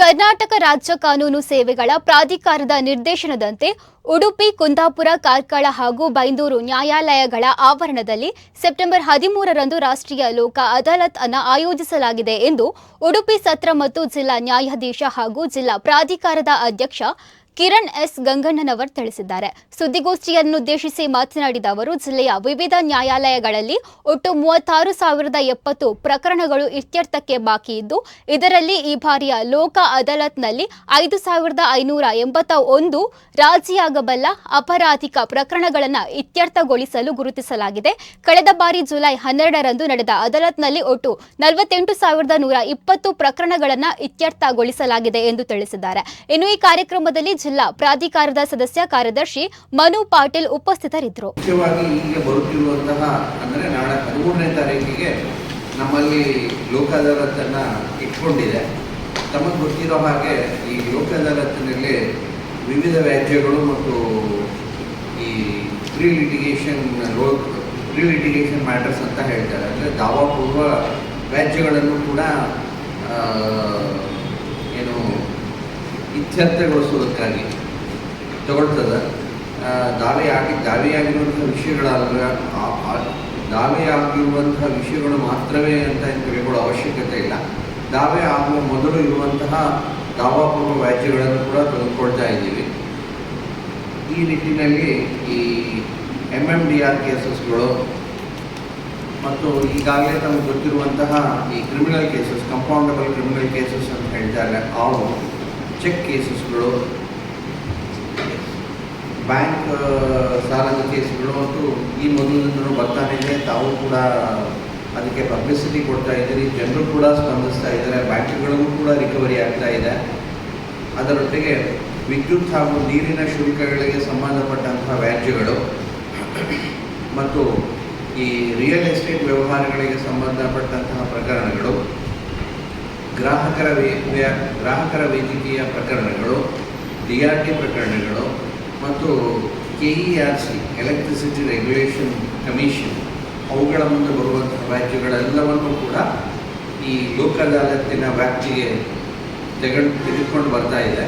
ಕರ್ನಾಟಕ ರಾಜ್ಯ ಕಾನೂನು ಸೇವೆಗಳ ಪ್ರಾಧಿಕಾರದ ನಿರ್ದೇಶನದಂತೆ ಉಡುಪಿ, ಕುಂದಾಪುರ, ಕಾರ್ಕಳ ಹಾಗೂ ಬೈಂದೂರು ನ್ಯಾಯಾಲಯಗಳ ಆವರಣದಲ್ಲಿ ಸೆಪ್ಟೆಂಬರ್ ಹದಿಮೂರರಂದು ರಾಷ್ಟ್ರೀಯ ಲೋಕ ಅದಾಲತ್ ಅನ್ನು ಆಯೋಜಿಸಲಾಗಿದೆ ಎಂದು ಉಡುಪಿ ಸತ್ರ ಮತ್ತು ಜಿಲ್ಲಾ ನ್ಯಾಯಾಧೀಶ ಹಾಗೂ ಜಿಲ್ಲಾ ಪ್ರಾಧಿಕಾರದ ಅಧ್ಯಕ್ಷ ಕಿರಣ್ ಎಸ್ ಗಂಗಣ್ಣನವರ್ ತಿಳಿಸಿದ್ದಾರೆ. ಸುದ್ದಿಗೋಷ್ಠಿಯನ್ನುದ್ದೇಶಿಸಿ ಮಾತನಾಡಿದ ಅವರು, ಜಿಲ್ಲೆಯ ವಿವಿಧ ನ್ಯಾಯಾಲಯಗಳಲ್ಲಿ ಒಟ್ಟು ಮೂವತ್ತಾರು ಸಾವಿರದ ಎಪ್ಪತ್ತು ಪ್ರಕರಣಗಳು ಇತ್ಯರ್ಥಕ್ಕೆ ಬಾಕಿ ಇದ್ದು, ಇದರಲ್ಲಿ ಈ ಬಾರಿಯ ಲೋಕ ಅದಾಲತ್ನಲ್ಲಿ ಐದು ಸಾವಿರದ ಐನೂರ ಎಂಬತ್ತ ಒಂದು ರಾಜಿಯಾಗಬಲ್ಲ ಅಪರಾಧಿಕ ಪ್ರಕರಣಗಳನ್ನು ಇತ್ಯರ್ಥಗೊಳಿಸಲು ಗುರುತಿಸಲಾಗಿದೆ. ಕಳೆದ ಬಾರಿ ಜುಲೈ ಹನ್ನೆರಡರಂದು ನಡೆದ ಅದಾಲತ್ನಲ್ಲಿ ಒಟ್ಟು ನಲವತ್ತೆಂಟು ಸಾವಿರದ ನೂರ ಇಪ್ಪತ್ತು ಪ್ರಕರಣಗಳನ್ನು ಇತ್ಯರ್ಥಗೊಳಿಸಲಾಗಿದೆ ಎಂದು ತಿಳಿಸಿದ್ದಾರೆ. ಇನ್ನು ಈ ಕಾರ್ಯಕ್ರಮದಲ್ಲಿ ಜಿಲ್ಲಾ ಪ್ರಾಧಿಕಾರದ ಸದಸ್ಯ ಕಾರ್ಯದರ್ಶಿ ಮನು ಪಾಟೀಲ್ ಉಪಸ್ಥಿತರಿದ್ದರು. ಮುಖ್ಯವಾಗಿ ಈಗ ಬರುತ್ತಿರುವಂತಹ ಅಂದರೆ ನಾಳೆ ಹದಿಮೂರನೇ ತಾರೀಕಿಗೆ ನಮ್ಮಲ್ಲಿ ಲೋಕ ಅದಾಲತನ್ನು ಇಟ್ಕೊಂಡಿದೆ. ತಮಗೆ ಗೊತ್ತಿರೋ ಹಾಗೆ ಈ ಲೋಕ ಅದಾಲತಿನಲ್ಲಿ ವಿವಿಧ ವ್ಯಾಜ್ಯಗಳು ಮತ್ತು ಈ pre litigation pre litigation matters ಅಂತ ಹೇಳ್ತಾರೆ. ಅಂದರೆ ದಾವಾಪೂರ್ವ ವ್ಯಾಜ್ಯಗಳನ್ನು ಕೂಡ ಇತ್ಯರ್ಥಗೊಳಿಸುವುದಕ್ಕಾಗಿ. ತಗೊಳ್ತದೆ. ದಾವೆ ಆಗಿ ದಾವೆಯಾಗಿರುವಂಥ ವಿಷಯಗಳಲ್ಲ ದಾವೆ ಆಗಿರುವಂತಹ ವಿಷಯಗಳು ಮಾತ್ರವೇ ಅಂತ ತಿಳ್ಕೊಳ್ಳೋ ಅವಶ್ಯಕತೆ ಇಲ್ಲ. ದಾವೆ ಆಗುವ ಮೊದಲು ಇರುವಂತಹ ದಾವಾಪೂರ್ವ ವ್ಯಾಜ್ಯಗಳನ್ನು ಕೂಡ ತೆಗೆದುಕೊಳ್ತಾ ಇದ್ದೀವಿ. ಈ ನಿಟ್ಟಿನಲ್ಲಿ ಈ ಎಂ ಎಂ ಡಿ ಆರ್ ಕೇಸಸ್ಗಳು ಮತ್ತು ಈಗಾಗಲೇ ನಮಗೆ ಗೊತ್ತಿರುವಂತಹ ಈ criminal cases compoundable criminal cases ಅಂತ ಹೇಳ್ತಾರೆ ಅವು ಚೆಕ್ ಕೇಸಸ್ಗಳು ಬ್ಯಾಂಕ್ ಸಾಲದ ಕೇಸ್ಗಳು ಮತ್ತು ಈ ಮೊದಲಿಂದಲೂ ಬರ್ತಾನೆ ಇದೆ. ತಾವು ಕೂಡ ಅದಕ್ಕೆ ಪಬ್ಲಿಸಿಟಿ ಕೊಡ್ತಾ ಇದ್ದೀರಿ. ಜನರು ಕೂಡ ಸ್ಪಂದಿಸ್ತಾ ಇದ್ದಾರೆ. ಬ್ಯಾಂಕ್ಗಳಿಗೂ ಕೂಡ ರಿಕವರಿ ಆಗ್ತಾ ಇದೆ. ಅದರೊಟ್ಟಿಗೆ ವಿದ್ಯುತ್ ಹಾಗೂ ನೀರಿನ ಶುಲ್ಕಗಳಿಗೆ ಸಂಬಂಧಪಟ್ಟಂತಹ ವ್ಯಾಜ್ಯಗಳು ಮತ್ತು ಈ ರಿಯಲ್ ಎಸ್ಟೇಟ್ ವ್ಯವಹಾರಗಳಿಗೆ ಸಂಬಂಧಪಟ್ಟಂತಹ ಪ್ರಕರಣಗಳು ಗ್ರಾಹಕರ ವೇ ಗ್ರಾಹಕರ ವೇದಿಕೆಯ ಪ್ರಕರಣಗಳು, ಡಿ ಆರ್ ಟಿ ಪ್ರಕರಣಗಳು ಮತ್ತು K E R C electricity regulation commission ಅವುಗಳ ಮುಂದೆ ಬರುವಂತಹ ವ್ಯಾಜ್ಯಗಳೆಲ್ಲವನ್ನು ಕೂಡ ಈ ಲೋಕ ಅದಾಲತ್ತಿನ ವ್ಯಾಪ್ತಿಗೆ ತೆಗೆದು ತೆಗೆದುಕೊಂಡು ಬರ್ತಾ ಇದೆ.